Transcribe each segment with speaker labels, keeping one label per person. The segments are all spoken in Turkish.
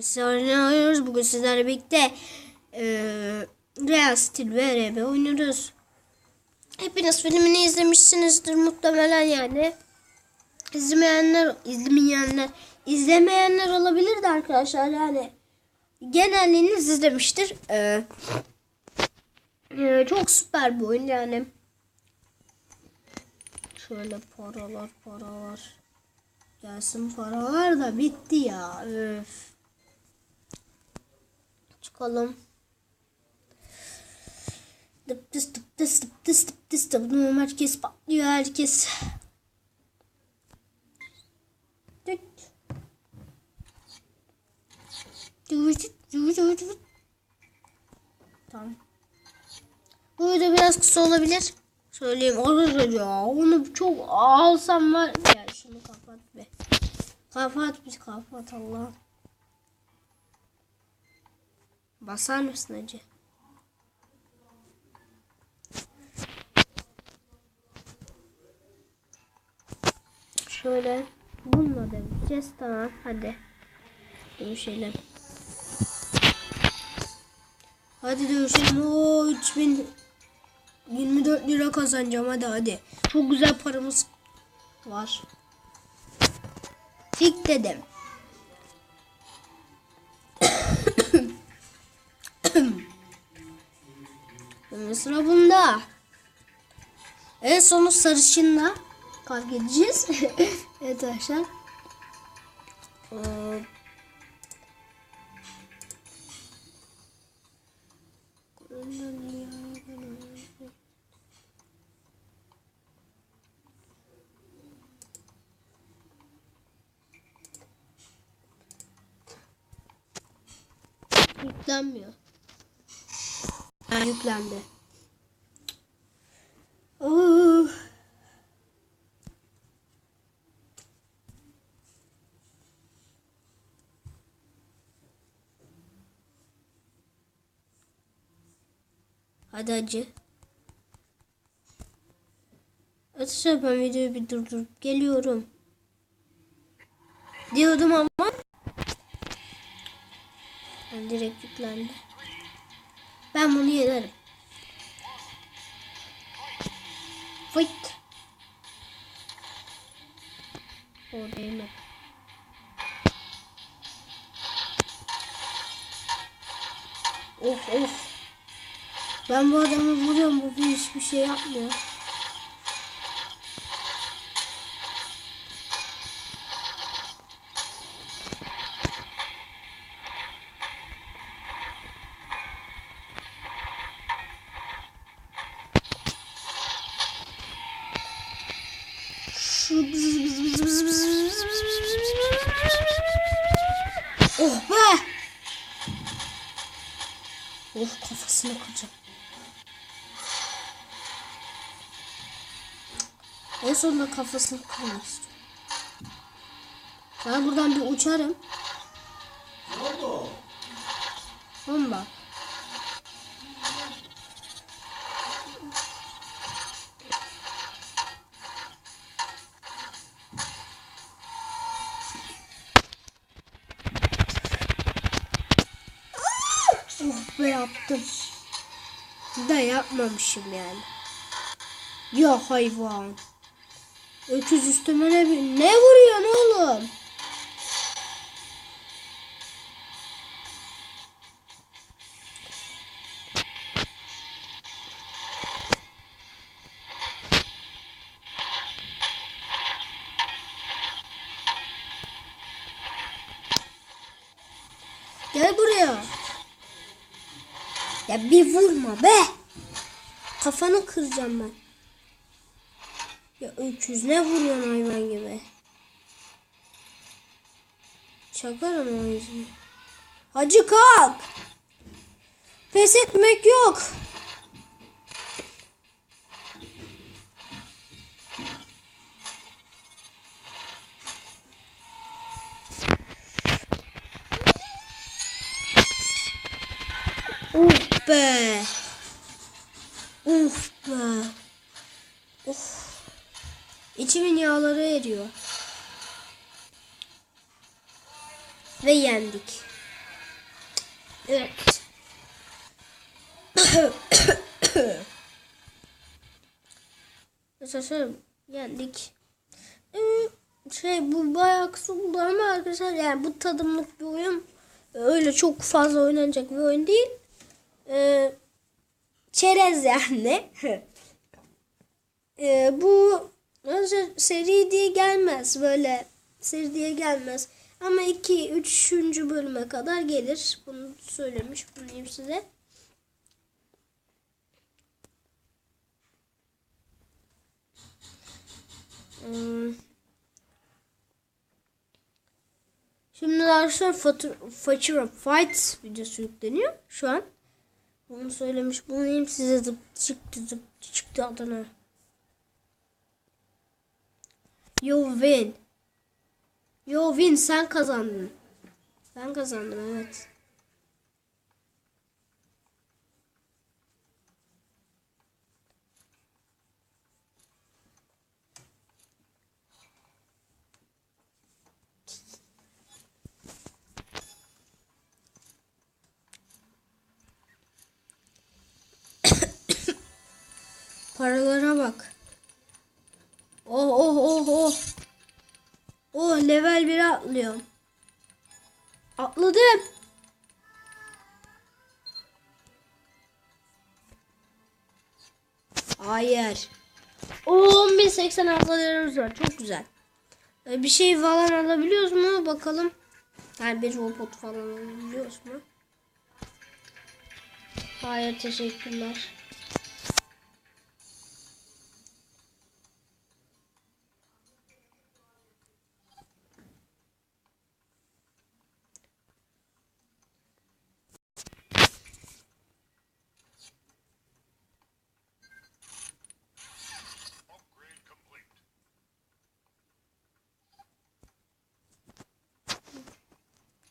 Speaker 1: Sonra oynuyoruz. Bugün sizlerle birlikte eee Real Steel ve oynuyoruz. Hepiniz filmini izlemişsinizdir muhtemelen yani. İzlemeyenler, izlemeyenler, izlemeyenler olabilir de arkadaşlar yani. Genelliğiniz izlemiştir. Eee, eee, çok süper bir oyun yani. Şöyle paralar paralar. Gelsin paralar da bitti ya. Öf. Çıkalım. Dıp tıs dıp tıs dıp tıs dıp tıs dıp. Tamam, Herkes patlıyor herkes. Düt. Düt, düt, düt, düt. Tamam. Bu video biraz kısa olabilir. Söyleyeyim arkadaşlar ya. Onu çok alsam var. Ya şunu kapat be. Kapat bir kapat Allah. Basar mısın acı? Şöyle bununla da biteceğiz. Tamam hadi. Dövüşelim. Hadi dövüşelim. Oo 3000 24 lira kazanacağım hadi hadi. Çok güzel paramız var. Fik dedim. Şimdi sıra bunda. En sonu sarışınla kavga edeceğiz. evet arkadaşlar. Ee, Yüklenmiyor. Yüklendi. Oh. Hadi acı. Arkadaşlar ben videoyu bir durdurup geliyorum. Diyordum ama yani direkt yüklendi. Ben bunu yenerim. Fıt. O değmedi. Of of. Ben bu adamı vuruyorum. Bu bir hiçbir şey yapmıyor. Oh be! Oh kafasına kıracağım. En sonunda kafasını kırmak istiyorum. Ben buradan bir uçarım. Bomba. Be yaptım. Da yapmamışım yani. Ya hayvan. Öküz üstüme ne, ne vuruyorsun oğlum? Gel buraya. Ya bir vurma be. Kafanı kıracağım ben. Ya öküz ne vuruyorsun hayvan gibi. Çakarım o yüzünü. Hacı kalk. Pes etmek yok. Uf be. Uf be. Of. İçimin yağları eriyor. Ve yendik. Evet. Arkadaşlar geldik. Ee, şey bu bayağı kısa oldu ama arkadaşlar yani bu tadımlık bir oyun. Öyle çok fazla oynanacak bir oyun değil. Ee, çerez yani. Ee, bu önce seri diye gelmez böyle seri diye gelmez. Ama 2 3. bölüme kadar gelir. Bunu söylemiş bulunayım size. Hmm. Şimdi arkadaşlar Fatura Fatura Fight videosu yükleniyor şu an. Bunu söylemiş bulunayım size zıp çıktı zıp çıktı adına. You win. You win sen kazandın. Ben kazandım evet. Paralara bak. Oh oh oh oh. Oh level 1'e atlıyorum. Atladım. Hayır. O 10.086 liramız var. Çok güzel. Ee, Bir şey falan alabiliyoruz mu? Bakalım. Yani bir robot falan alabiliyoruz mu? Hayır teşekkürler.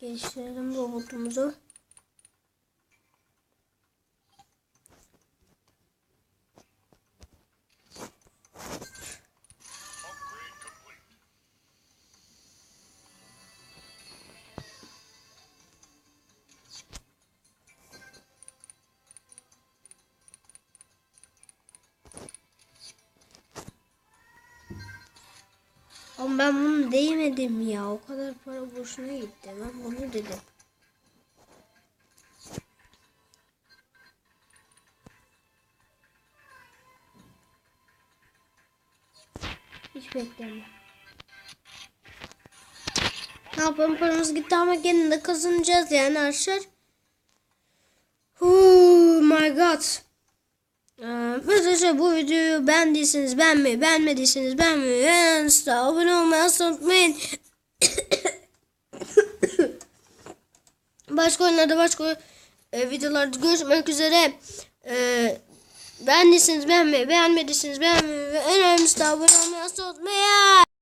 Speaker 1: Geliştirelim robotumuzu. Ama ben bunu değmedim ya. O kadar para boşuna gitti. Ben bunu dedim. Hiç bekleme. Ne yapalım paramız gitti ama gene de kazanacağız yani arkadaşlar. Oh my god. Arkadaşlar bu videoyu beğendiyseniz beğenmeyi, beğenmediyseniz beğenmeyi, beğendiyseniz abone olmayı asla unutmayın. başka oyunlarda başka e, videolarda görüşmek üzere. E, beğendiyseniz beğenmeyi, beğenmediyseniz beğenmeyi ve en önemlisi abone olmayı asla unutmayın.